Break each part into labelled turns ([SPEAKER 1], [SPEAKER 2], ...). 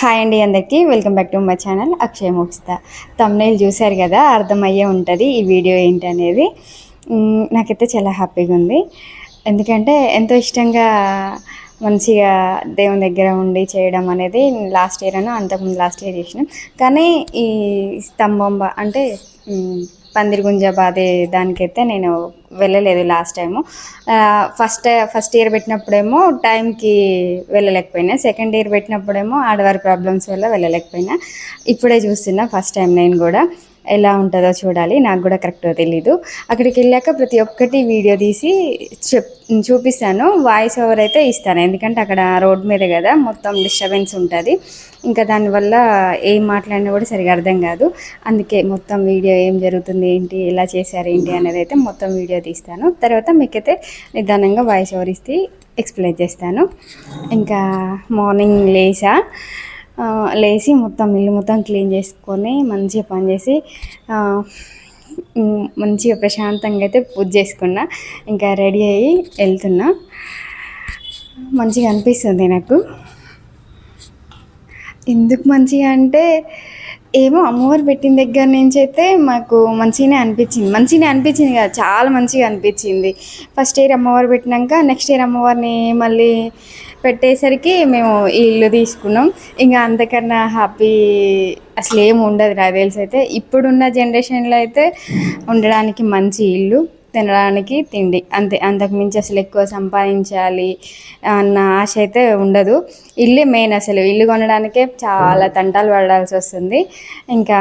[SPEAKER 1] Hi అండి అందరికీ. Welcome back to my channel Akshaya మోక్స్త thumbnail చూశారు కదా అర్థమయ్యే ఉంటుంది ఈ వీడియో ఏంటనేది. నాకైతే చాలా హ్యాపీగా ఉంది. ఎందుకంటే ఎంతో ఇష్టంగా మంచిగా దేవుని దగ్గర ఉండి చేయడం అనేది లాస్ట్ ఇయర్ అను అంతకుముందు లాస్ట్ ఇయర్ చేసినాం. కానీ ఈ స్తంభం అంటే పందిరి గుంజ బాదే దానికైతే నేను వెళ్ళలేదు last time first first year పెట్టినప్పుడేమో టైంకి వెళ్ళలేకపోయినా. సెకండ్ ఇయర్ పెట్టినప్పుడేమో ఆడవారి ప్రాబ్లమ్స్ వల్ల వెళ్ళలేకపోయినా. ఇప్పుడే చూస్తున్నా ఫస్ట్ టైం నేను కూడా. ఎలా ఉంటుందో చూడాలి. నాకు కూడా కరెక్ట్గా తెలీదు. అక్కడికి వెళ్ళాక ప్రతి ఒక్కటి వీడియో తీసి చెప్ చూపిస్తాను. వాయిస్ ఓవర్ అయితే ఇస్తాను. ఎందుకంటే అక్కడ రోడ్ మీద కదా మొత్తం డిస్టర్బెన్స్ ఉంటుంది. ఇంకా దానివల్ల ఏం మాట్లాడినా కూడా సరిగా అర్థం కాదు. అందుకే మొత్తం వీడియో ఏం జరుగుతుంది ఏంటి ఎలా చేశారు ఏంటి అనేది అయితే మొత్తం వీడియో తీస్తాను. తర్వాత మీకైతే నిదానంగా వాయిస్ ఓవర్ ఇస్తే ఎక్స్ప్లెయిన్ చేస్తాను. ఇంకా మార్నింగ్ లేసా. లేచి మొత్తం ఇల్లు మొత్తం క్లీన్ చేసుకొని మంచిగా పని చేసి మంచిగా ప్రశాంతంగా అయితే పూజ చేసుకున్నా. ఇంకా రెడీ అయ్యి వెళ్తున్నా. మంచిగా అనిపిస్తుంది నాకు. ఎందుకు మంచిగా అంటే ఏమో అమ్మవారు పెట్టిన దగ్గర నుంచి అయితే మాకు మంచిగానే అనిపించింది. మంచిగానే అనిపించింది కదా చాలా మంచిగా అనిపించింది. ఫస్ట్ ఇయర్ అమ్మవారు పెట్టినాక నెక్స్ట్ ఇయర్ అమ్మవారిని మళ్ళీ పెట్టేసరికి మేము ఈ ఇల్లు తీసుకున్నాం. ఇంకా అంతకన్నా హ్యాపీ అసలు ఏమి ఉండదు నాకు తెలిసి అయితే ఇప్పుడున్న జనరేషన్లో అయితే ఉండడానికి మంచి ఇల్లు తినడానికి తిండి. అంతే అంతకుమించి అసలు ఎక్కువ సంపాదించాలి అన్న ఆశ అయితే ఉండదు. ఇల్లు మెయిన్ అసలు. ఇల్లు కొనడానికే చాలా తంటాలు పడాల్సి వస్తుంది. ఇంకా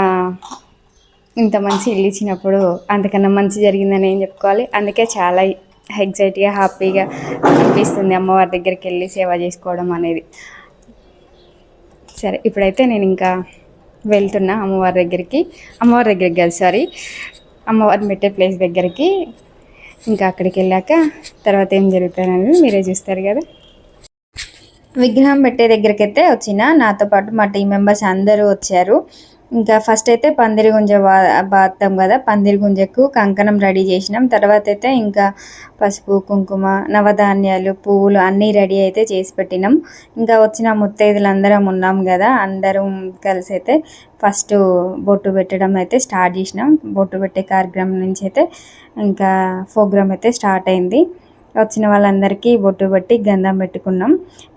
[SPEAKER 1] ఇంత మంచి ఇల్లు ఇచ్చినప్పుడు అంతకన్నా మంచి జరిగిందని ఏం చెప్పుకోవాలి? అందుకే చాలా ఎగ్జైట్గా హ్యాపీగా అనిపిస్తుంది అమ్మవారి దగ్గరికి వెళ్ళి సేవ చేసుకోవడం అనేది. సరే ఇప్పుడైతే నేను ఇంకా వెళ్తున్నా అమ్మవారి దగ్గరికి. అమ్మవారి దగ్గరికి కాదు సారీ అమ్మవారిని పెట్టే ప్లేస్ దగ్గరికి. ఇంకా అక్కడికి వెళ్ళాక తర్వాత ఏం జరుగుతుంది మీరే చూస్తారు కదా. విగ్రహం పెట్టే దగ్గరికి అయితే వచ్చిన నాతో పాటు మా టీం మెంబర్స్ అందరూ వచ్చారు. ఇంకా ఫస్ట్ అయితే పందిరి గుంజ బా- కదా పందిరి గుంజకు కంకణం రెడీ చేసినాం. తర్వాత అయితే ఇంకా పసుపు కుంకుమ నవధాన్యాలు పువ్వులు అన్నీ రెడీ అయితే చేసి పెట్టినాం. ఇంకా వచ్చిన ముత్తైదులు అందరం ఉన్నాం కదా అందరం కలిసి అయితే ఫస్ట్ బొట్టు పెట్టడం అయితే స్టార్ట్ చేసినాం. బొట్టు పెట్టే కార్యక్రమం నుంచి అయితే ఇంకా ప్రోగ్రామ్ అయితే స్టార్ట్ అయింది. వచ్చిన వాళ్ళందరికీ బొట్టు పెట్టి గంధం పెట్టుకున్నాం.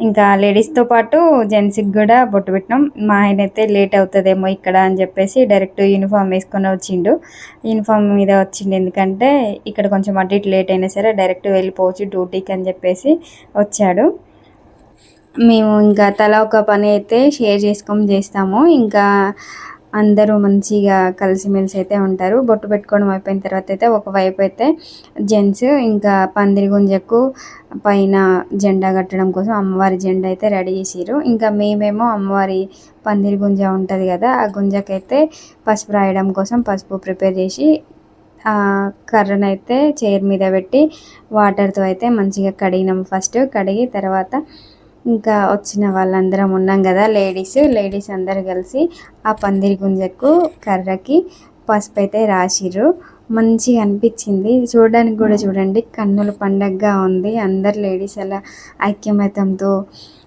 [SPEAKER 1] ఇంకా లేడీస్తో పాటు జెంట్స్కి కూడా బొట్టు పెట్టినాం. మా ఆయన అయితే లేట్ అవుతుందేమో ఇక్కడ అని చెప్పేసి డైరెక్ట్ యూనిఫామ్ వేసుకొని వచ్చిండు. యూనిఫామ్ మీద వచ్చిండు ఎందుకంటే ఇక్కడ కొంచెం అటు ఇటు లేట్ అయినా సరే డైరెక్ట్ వెళ్ళిపోవచ్చు డ్యూటీకి అని చెప్పేసి వచ్చాడు. మేము ఇంకా తలా ఒక పని అయితే షేర్ చేసుకొని చేస్తాము. ఇంకా అందరూ మంచిగా కలిసిమెలిసి అయితే ఉంటారు. బొట్టు పెట్టుకోవడం అయిపోయిన తర్వాత అయితే ఒకవైపు అయితే జెంట్స్ ఇంకా పందిరి గుంజకు పైన జెండా కట్టడం కోసం అమ్మవారి జెండా అయితే రెడీ చేసిర్రు. ఇంకా మేమేమో అమ్మవారి పందిరి గుంజ ఉంటుంది కదా ఆ గుంజకైతే పసుపు రాయడం కోసం పసుపు ప్రిపేర్ చేసి కర్రను కర్రనైతే చైర్ మీద పెట్టి వాటర్తో అయితే మంచిగా కడిగినాం. ఫస్ట్ కడిగి తర్వాత ఇంకా వచ్చిన వాళ్ళందరం ఉన్నాం కదా లేడీస్ లేడీస్ అందరు కలిసి ఆ పందిరి గుంజకు కర్రకి పసుపు అయితే రాసిర్రు. మంచిగా అనిపించింది. చూడడానికి కూడా చూడండి కన్నుల పండగగా ఉంది. అందరు లేడీస్ అలా ఐక్యమత్యంతో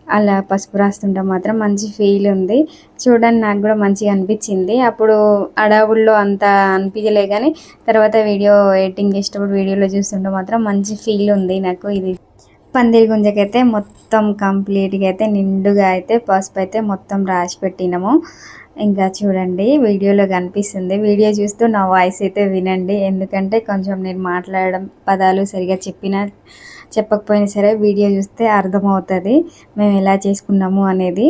[SPEAKER 1] అలా పసుపు రాస్తుంటే మాత్రం మంచి ఫీల్ ఉంది. చూడడానికి నాకు కూడా మంచిగా అనిపించింది. అప్పుడు అడవుల్లో అంత అనిపించలే కానీ తర్వాత వీడియో ఎడిటింగ్ చేసేటప్పుడు వీడియోలో చూస్తుంటే మాత్రం మంచి ఫీల్ ఉంది నాకు ఇది. పందిరి గుంజకైతే మొత్తం కంప్లీట్గా అయితే నిండుగా అయితే పసుపు అయితే మొత్తం రాసి పెట్టినాము. ఇంకా చూడండి వీడియోలో కనిపిస్తుంది. వీడియో చూస్తూ నా వాయిస్ అయితే వినండి. ఎందుకంటే కొంచెం నేను మాట్లాడడం పదాలు సరిగా చెప్పినా చెప్పకపోయినా సరే వీడియో చూస్తే అర్థమవుతుంది. మేము ఎలా చేసుకున్నాము అనేది.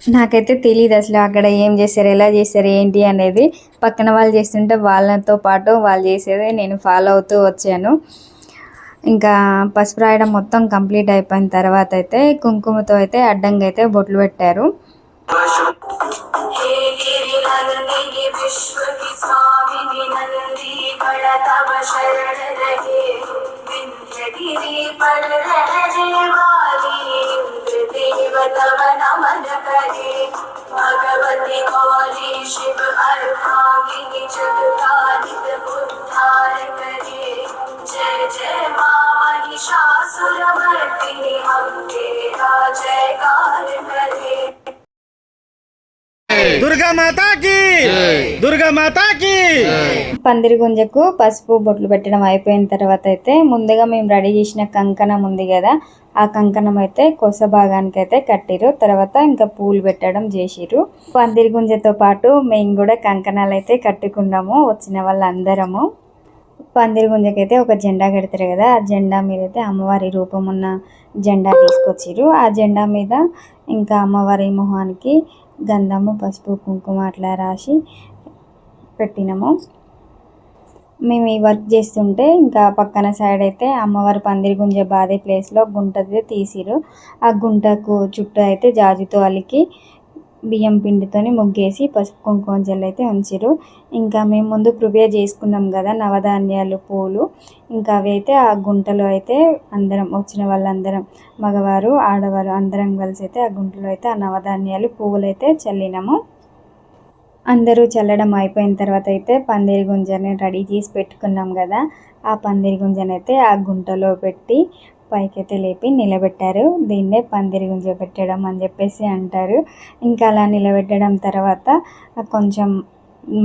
[SPEAKER 1] నాకైతే తెలియదు అసలు అక్కడ ఏం చేస్తారు ఎలా చేస్తారు ఏంటి అనేది. పక్కన వాళ్ళు చేస్తుంటే వాళ్ళతో పాటు వాళ్ళు చేసేది నేను ఫాలో అవుతూ వచ్చాను. ఇంకా పసుపు రాయడం మొత్తం కంప్లీట్ అయిపోయిన తర్వాత అయితే కుంకుమతో అయితే అడ్డంగా అయితే బొట్లు పెట్టారు
[SPEAKER 2] हे
[SPEAKER 3] మాతాకి దుర్గా మాతాకి
[SPEAKER 1] పందిరి గుంజకు పసుపు బొట్లు పెట్టడం అయిపోయిన తర్వాత అయితే ముందుగా మేము రెడీ చేసిన కంకణం ఉంది కదా ఆ కంకణం అయితే కొస భాగానికి అయితే కట్టిరు. తర్వాత ఇంకా పూలు పెట్టడం చేసిరు. పందిరి గుంజతో పాటు మేము కూడా కంకణాలు అయితే కట్టుకున్నాము వచ్చిన వాళ్ళందరము. పందిరి గుంజకైతే ఒక జెండా కడతారు కదా ఆ జెండా మీద అయితే అమ్మవారి రూపం ఉన్న జెండా తీసుకొచ్చిర్రు ఆ జెండా మీద ఇంకా అమ్మవారి మొహానికి గంధము పసుపు కుంకుమ అట్లా రాసి పెట్టినాము. మేము ఈ వర్క్ చేస్తుంటే ఇంకా పక్కన సైడ్ అయితే అమ్మవారి పందిరి గుంజే బాధే ప్లేస్లో గుంట తీసిరు ఆ గుంటకు చుట్టూ అయితే జాజుతో అలికి బియ్యం పిండితోని ముగ్గేసి పసుపు కుంకుమ జల్లు అయితే ఉంచిరు ఇంకా మేము ముందు ప్రిపేర్ చేసుకున్నాం కదా నవధాన్యాలు పూలు. ఇంకా అవి అయితే ఆ గుంటలో అయితే అందరం వచ్చిన వాళ్ళందరం మగవారు ఆడవారు అందరం కలిసి అయితే ఆ గుంటలో అయితే ఆ నవధాన్యాలు పువ్వులు అయితే చల్లినాము. అందరూ చల్లడం అయిపోయిన తర్వాత అయితే పందిరి గుంజని రెడీ చేసి పెట్టుకున్నాం కదా. ఆ పందిరి గుంజని అయితే ఆ గుంటలో పెట్టి పైకైతే లేపి నిలబెట్టారు. దీన్నే పందిరి గుంజ పెట్టడం అని చెప్పేసి అంటారు. ఇంకా అలా నిలబెట్టడం తర్వాత కొంచెం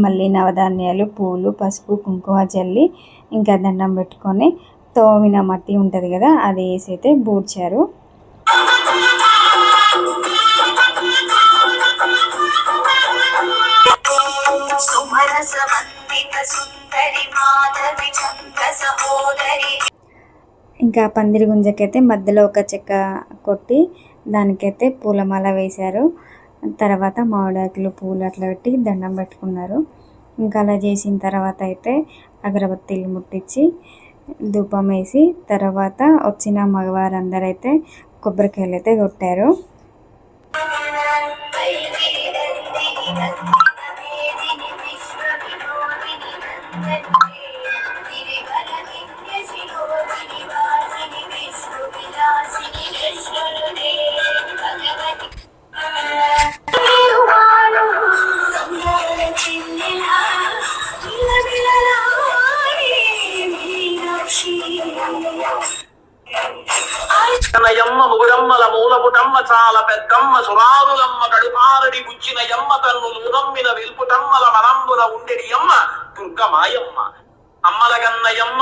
[SPEAKER 1] మళ్ళీ నవధాన్యాలు పూలు పసుపు కుంకుమ చల్లి ఇంకా దండం పెట్టుకొని తోమిన మట్టి ఉంటుంది కదా అది వేసి అయితే బూడ్చారు.
[SPEAKER 2] సుమరస వందిత సుందరి మాధవి చంద్ర సహోదరి
[SPEAKER 1] ఇంకా పందిరి గుంజకైతే మధ్యలో ఒక చెక్క కొట్టి దానికైతే పూలమాల వేశారు. తర్వాత మామిడాకులు పూలు అట్లా పెట్టి దండం పెట్టుకున్నారు. ఇంకా అలా చేసిన తర్వాత అయితే అగరబత్తీలు ముట్టించి ధూపం వేసి తర్వాత వచ్చిన మగవారందరూ అయితే కొబ్బరికాయలు అయితే కొట్టారు.
[SPEAKER 4] మూలపుటమ్మ పెద్దమ్మ సురారులమ్మ కడుపారడి గుచ్చిన ఎమ్మ తన్ను నూనమ్మిన వెల్పుటమ్మల మనంబుల ఉండెడి అమ్మ కుంక మాయమ్మ అమ్మల గన్నయమ్మ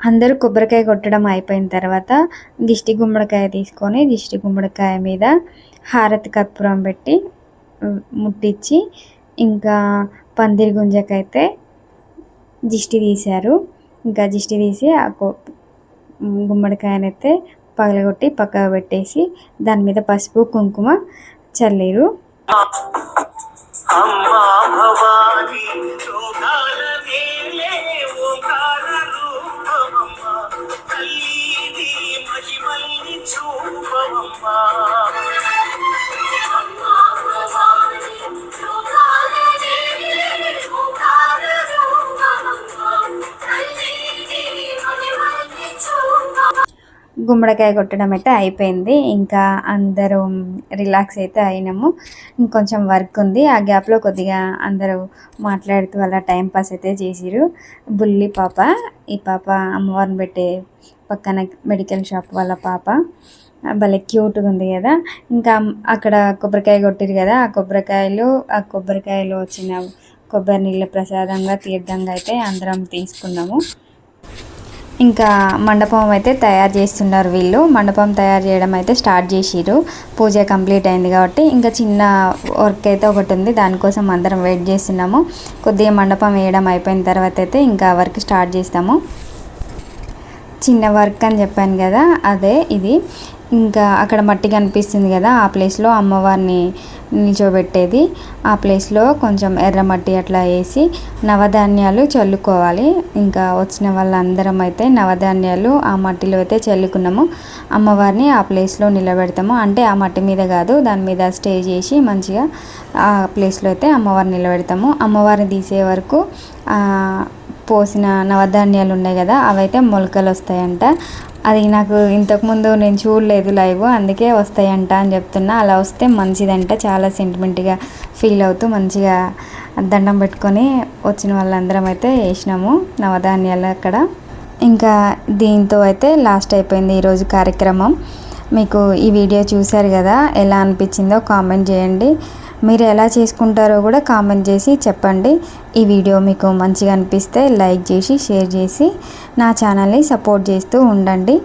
[SPEAKER 1] అందరూ కొబ్బరికాయ కొట్టడం అయిపోయిన తర్వాత దిష్టి గుమ్మడికాయ తీసుకొని దిష్టి గుమ్మడికాయ మీద హారతి కర్పూరం పెట్టి ముట్టించి ఇంకా పందిరి గుంజకైతే దిష్టి తీశారు. ఇంకా దిష్టి తీసి ఆ గుమ్మడికాయనైతే పగలగొట్టి పక్కకు పెట్టేసి దాని మీద పసుపు కుంకుమ చల్లేరు.
[SPEAKER 4] అమ్మా!
[SPEAKER 1] గుమ్మడికాయ కొట్టడం అయితే అయిపోయింది. ఇంకా అందరూ రిలాక్స్ అయితే అయినాము. ఇంకొంచెం వర్క్ ఉంది. ఆ గ్యాప్లో కొద్దిగా అందరూ మాట్లాడుతూ అలా టైం పాస్ అయితే చేసిరు బుల్లి పాప ఈ పాప అమ్మవారిని పెట్టే పక్కన మెడికల్ షాప్ వాళ్ళ పాప. భలే క్యూట్గా ఉంది కదా. ఇంకా అక్కడ కొబ్బరికాయ కొట్టిరు కదా. ఆ కొబ్బరికాయలు ఆ కొబ్బరికాయలు వచ్చిన కొబ్బరి నీళ్ళ ప్రసాదంగా తీర్థంగా అయితే అందరం తీసుకున్నాము. ఇంకా మండపం అయితే తయారు చేస్తున్నారు వీళ్ళు. మండపం తయారు చేయడం అయితే స్టార్ట్ చేసిరు పూజ కంప్లీట్ అయింది కాబట్టి ఇంకా చిన్న వర్క్ అయితే ఒకటి ఉంది. దానికోసం అందరం వెయిట్ చేస్తున్నాము. కొద్దిగా మండపం వేయడం అయిపోయిన తర్వాత అయితే ఇంకా వర్క్ స్టార్ట్ చేస్తాము. చిన్న వర్క్ అని చెప్పాను కదా అదే ఇది. ఇంకా అక్కడ మట్టి కనిపిస్తుంది కదా ఆ ప్లేస్లో అమ్మవారిని నిల్చోబెట్టేది. ఆ ప్లేస్లో కొంచెం ఎర్ర మట్టి అట్లా వేసి నవధాన్యాలు చల్లుకోవాలి. ఇంకా వచ్చిన వాళ్ళందరం అయితే నవధాన్యాలు ఆ మట్టిలో అయితే చల్లుకున్నాము. అమ్మవారిని ఆ ప్లేస్లో నిలబెడతాము. అంటే ఆ మట్టి మీద కాదు దాని మీద స్టే చేసి మంచిగా ఆ ప్లేస్లో అయితే అమ్మవారిని నిలబెడతాము. అమ్మవారిని తీసే వరకు పోసిన నవధాన్యాలు ఉన్నాయి కదా అవైతే మొలకలు వస్తాయంట. అది నాకు ఇంతకుముందు నేను చూడలేదు లైవ్ అందుకే వస్తాయంట అని చెప్తున్నా. అలా వస్తే మంచిదంట. చాలా సెంటిమెంట్గా ఫీల్ అవుతూ మంచిగా దండం పెట్టుకొని వచ్చిన వాళ్ళందరం అయితే వేసినాము నవధాన్యాలు అక్కడ. ఇంకా దీంతో అయితే లాస్ట్ అయిపోయింది ఈరోజు కార్యక్రమం. మీకు ఈ వీడియో చూశారు కదా ఎలా అనిపించిందో కామెంట్ చేయండి. మీరు ఎలా చేసుకుంటారో కూడా కామెంట్ చేసి చెప్పండి. ఈ వీడియో మీకు మంచిగా అనిపిస్తే లైక్ చేసి షేర్ చేసి నా ఛానల్ని సపోర్ట్ చేస్తూ ఉండండి.